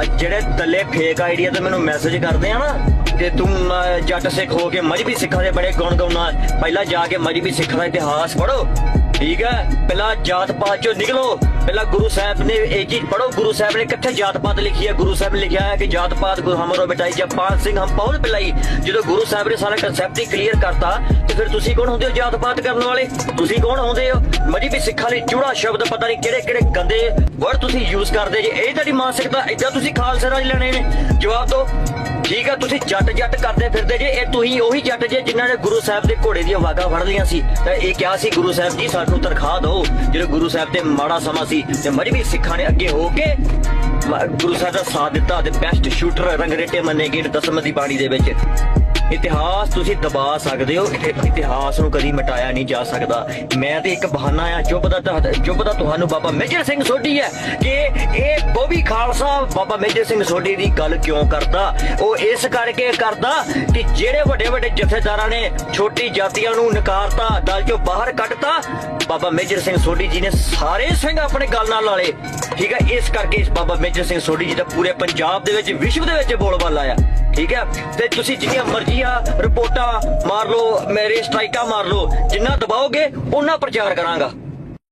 ਅੱਜ ਜਿਹੜੇ ਦੱਲੇ fake idea ਤੇ ਮੈਨੂੰ ਮੈਸੇਜ ਕਰਦੇ ਆ ਨਾ ਕਿ ਤੂੰ ਜੱਟ ਸਿੱਖ ਹੋ ਕੇ ਮਜਬੀ ਸਿੱਖਾਂ ਦੇ ਬੜੇ ਗੁਣ ਗਾਉਣਾ ਪਹਿਲਾਂ ਜਾ ਕੇ ਮਜਬੀ ਸਿੱਖਾਂ ਦਾ ਇਤਿਹਾਸ ਪੜੋ ਠੀਕ ਹੈ? ਪਹਿਲਾਂ ਜਾਤ ਪਾਤ ਚੋਂ ਨਿਕਲੋ। ਪਹਿਲਾਂ ਗੁਰੂ ਸਾਹਿਬ ਨੇ ਇਹ ਚੀਜ਼ ਪੜੋ ਗੁਰੂ ਸਾਹਿਬ ਨੇ ਕਿੱਥੇ ਜਾਤ ਪਾਤ ਲਿਖੀ ਹੈ? ਗੁਰੂ ਸਾਹਿਬ ਨੇ ਲਿਖਿਆ ਹੈ ਕਿ ਜਾਤ ਪਾਤ ਗੁਰੂ ਹਮਰੋ ਬਿਟਾਈ ਜਪਾਲ ਸਿੰਘ ਹਮ ਬਹੁਤ ਪਿਲਾਈ। ਜਦੋਂ ਗੁਰੂ ਸਾਹਿਬ ਨੇ ਸਾਰਾ ਕਨਸੈਪਟ ਹੀ ਕਲੀਅਰ ਕਰਤਾ ਫਿਰ ਤੁਸੀਂ ਕੌਣ ਹੁੰਦੇ ਹੋ ਜਾਤ ਪਾਤ ਕਰਨ ਵਾਲੇ? ਤੁਸੀਂ ਕੌਣ ਹੁੰਦੇ ਹੋ? ਮਜਬੀ ਸਿੱਖਾਂ ਲਈ ਚੂੜਾ ਸ਼ਬਦ ਪਤਾ ਨਹੀਂ ਕਿਹੜੇ ਕਿਹੜੇ ਗੰਦੇ ਵਰਡ ਤੁਸੀਂ ਯੂਜ਼ ਕਰਦੇ ਜੇ। ਇਹ ਤੁਹਾਡੀ ਮਾਨਸਿਕਤਾ ਏਦਾਂ ਤੁਸੀਂ ਖਾਲਸਾ ਰਾਜ ਲੈਣੇ ਨੇ। ਜਵਾਬ ਦਿਓ। ਠੀਕ ਆ, ਤੁਸੀਂ ਜੱਟ ਜੱਟ ਕਰਦੇ ਫਿਰਦੇ ਜੇ। ਇਹ ਤੁਸੀਂ ਉਹੀ ਜੱਟ ਜੇ ਜਿਨ੍ਹਾਂ ਨੇ ਗੁਰੂ ਸਾਹਿਬ ਦੇ ਘੋੜੇ ਦੀਆਂ ਵਾਗਾ ਫੜ ਲਈਆਂ ਸੀ। ਤਾਂ ਇਹ ਕਿਹਾ ਸੀ, ਗੁਰੂ ਸਾਹਿਬ ਜੀ, ਸਾਨੂੰ ਤਨਖਾਹ ਦਿਓ। ਜਦੋਂ ਗੁਰੂ ਸਾਹਿਬ ਤੇ ਮਾੜਾ ਸਮਾਂ ਸੀ, ਤੇ ਮਜਬੀ ਸਿੱਖਾਂ ਨੇ ਅੱਗੇ ਹੋ ਕੇ ਗੁਰੂ ਸਾਹਿਬ ਦਾ ਸਾਥ ਦਿੱਤਾ ਤੇ ਬੈਸਟ ਸ਼ੂਟਰ ਰੰਗਰੇਟੇ ਮੰਨੇ ਗਏ ਦਸਮ ਦੀ ਬਾਣੀ ਦੇ ਵਿੱਚ। ਇਤਿਹਾਸ ਤੁਸੀਂ ਦਬਾ ਸਕਦੇ ਹੋ ਇਤਿਹਾਸ ਨੂੰ ਕਦੀ ਮਿਟਾਇਆ ਨਹੀਂ ਜਾ ਸਕਦਾ। ਮੈਂ ਤੇ ਇੱਕ ਬਹਾਨਾ ਆ ਚੁੱਪ ਦਾ ਚੁੱਪ ਦਾ ਤੁਹਾਨੂੰ ਬਾਬਾ ਮੇਜਰ ਸਿੰਘ ਸੋਢੀ ਹੈ ਕਿ ਇਹ ਬੋਬੀ ਖਾਲਸਾ ਬਾਬਾ ਮੇਜਰ ਸਿੰਘ ਸੋਢੀ ਦੀ ਗੱਲ ਕਿਉਂ ਕਰਦਾ? ਉਹ ਇਸ ਕਰਕੇ ਕਰਦਾ ਕਿ ਜਿਹੜੇ ਵੱਡੇ ਵੱਡੇ ਜਥੇਦਾਰਾਂ ਨੇ ਛੋਟੀ ਜਾਤੀਆਂ ਨੂੰ ਨਕਾਰਤਾ, ਦਲ ਚੋਂ ਬਾਹਰ ਕੱਢਤਾ, ਬਾਬਾ ਮੇਜਰ ਸਿੰਘ ਸੋਢੀ ਜੀ ਨੇ ਸਾਰੇ ਸਿੰਘ ਆਪਣੇ ਗੱਲ ਨਾਲ ਲਾਲੇ ਠੀਕ ਹੈ, ਇਸ ਕਰਕੇ ਇਸ ਬਾਬਾ ਮੇਜਰ ਸਿੰਘ ਸੋਢੀ ਜੀ ਦਾ ਪੂਰੇ ਪੰਜਾਬ ਦੇ ਵਿੱਚ, ਵਿਸ਼ਵ ਦੇ ਵਿੱਚ ਬੋਲਬਾਲਾ ਆ ਠੀਕ ਹੈ? ਤੇ ਤੁਸੀਂ ਜਿੰਨੀਆਂ ਮਰਜ਼ੀਆਂ ਰਿਪੋਰਟਾਂ ਮਾਰ ਲਓ, ਮੇਰੇ ਸਟ੍ਰਾਈਕਾਂ ਮਾਰ ਲਓ, ਜਿੰਨਾ ਦਬਾਓਗੇ ਉਹਨਾਂ ਪ੍ਰਚਾਰ ਕਰਾਂਗਾ।